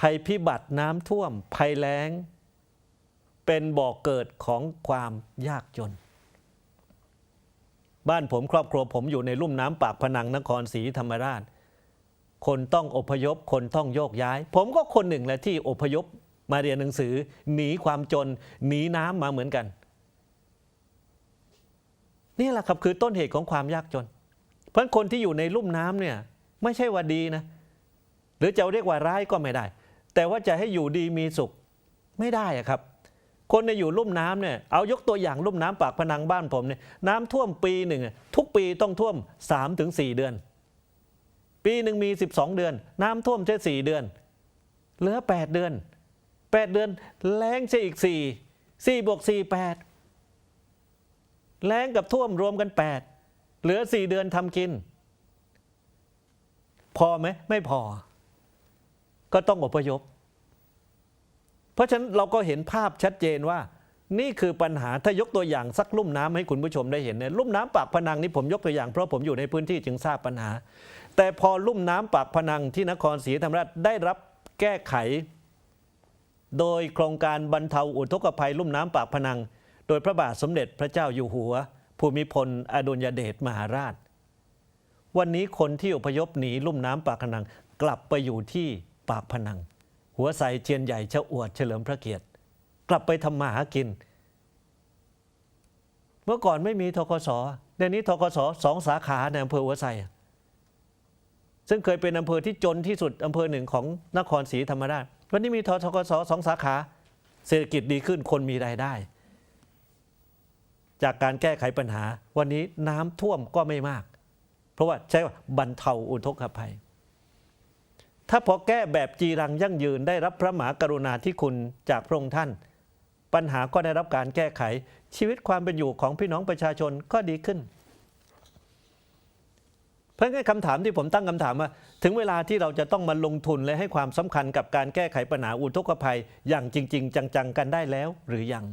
ภัยพิบัติน้ำท่วม ภัยแล้ง เป็นบ่อกเกิดของความยากจน บ้านผมครอบครัวผมอยู่ในลุ่มน้ำปากพนังนครศรีธรรมราช คนต้องอพยพ คนต้องโยกย้าย ผมก็คนหนึ่งแหละที่อพยพมาเรียนหนังสือ หนีความจน หนีน้ำมาเหมือนกัน นี่แหละครับคือต้นเหตุของความยากจน เพราะฉะนั้นคนที่อยู่ในลุ่มน้ำเนี่ยไม่ใช่ว่าดีนะหรือจะเรียกว่าร้ายก็ไม่ได้ แต่ว่าจะให้อยู่ดีมีสุขไม่ได้อะครับ คนในอยู่ลุ่มน้ำเนี่ยเอายกตัวอย่างลุ่มน้ำปากพนังบ้านผมเนี่ยน้ำท่วมปีหนึ่งทุกปีต้องท่วม 3-4ถึงเดือน ปีหนึ่งมี 12 เดือน น้ำท่วมแค่สี่เดือน เหลือ 8 เดือน 8 เดือนแล้งใช่อีก 4 4บวก4 8 แล้งกับท่วมรวมกัน 8 เหลือ 4 เดือนทำกิน พอไหมไม่พอ ก็ต้องอพยพ เพราะฉะนั้นเราก็เห็นภาพชัดเจนว่า นี่คือปัญหาถ้ายกตัวอย่างสักลุ่มน้ำให้คุณผู้ชมได้เห็นเนี่ยลุ่มน้ำปากพนังนี่ผมยกตัวอย่างเพราะผมอยู่ในพื้นที่จึงทราบปัญหา แต่พอลุ่มน้ำปากพนังที่นครศรีธรรมราชได้รับแก้ไข โดยโครงการบรรเทาอุทกภัย ลุ่มน้ำปากพนัง โดยพระบาทสมเด็จพระเจ้าอยู่หัว ภูมิพล อดุลยเดชมหาราช วันนี้คนที่อพยพหนีลุ่มน้ำปากพนังกลับไปอยู่ที่ ปากพนัง หัวใสเทียนใหญ่ชะอวดเฉลิมพระเกียรติ กลับไปทำมาหากิน เมื่อก่อนไม่มีทกศเดี๋ยวนี้ทกศสองสาขาในอำเภอหัวไซซึ่งเคยเป็นอำเภอที่จนที่สุดอำเภอหนึ่งของนครศรีธรรมราช วันนี้มีทกศสองสาขา เศรษฐกิจดีขึ้นคนมีรายได้ จากการแก้ไขปัญหา วันนี้น้ำท่วมก็ไม่มาก เพราะว่าใช้ว่าบรรเทาอุทกภัย ถ้าพอแก้แบบจีรังยั่งยืนได้รับพระมหากรุณาธิคุณจากพระองค์ท่าน ปัญหาก็ได้รับการแก้ไขชีวิตความเป็นอยู่ของพี่น้องประชาชนก็ดีขึ้น เพราะงั้นคำถามที่ผมตั้งคำถามว่า ถึงเวลาที่เราจะต้องมาลงทุนและให้ความสำคัญกับการแก้ไขปัญหาอุทกภัยอย่างจริง ๆ จังๆ กันได้แล้วหรือยัง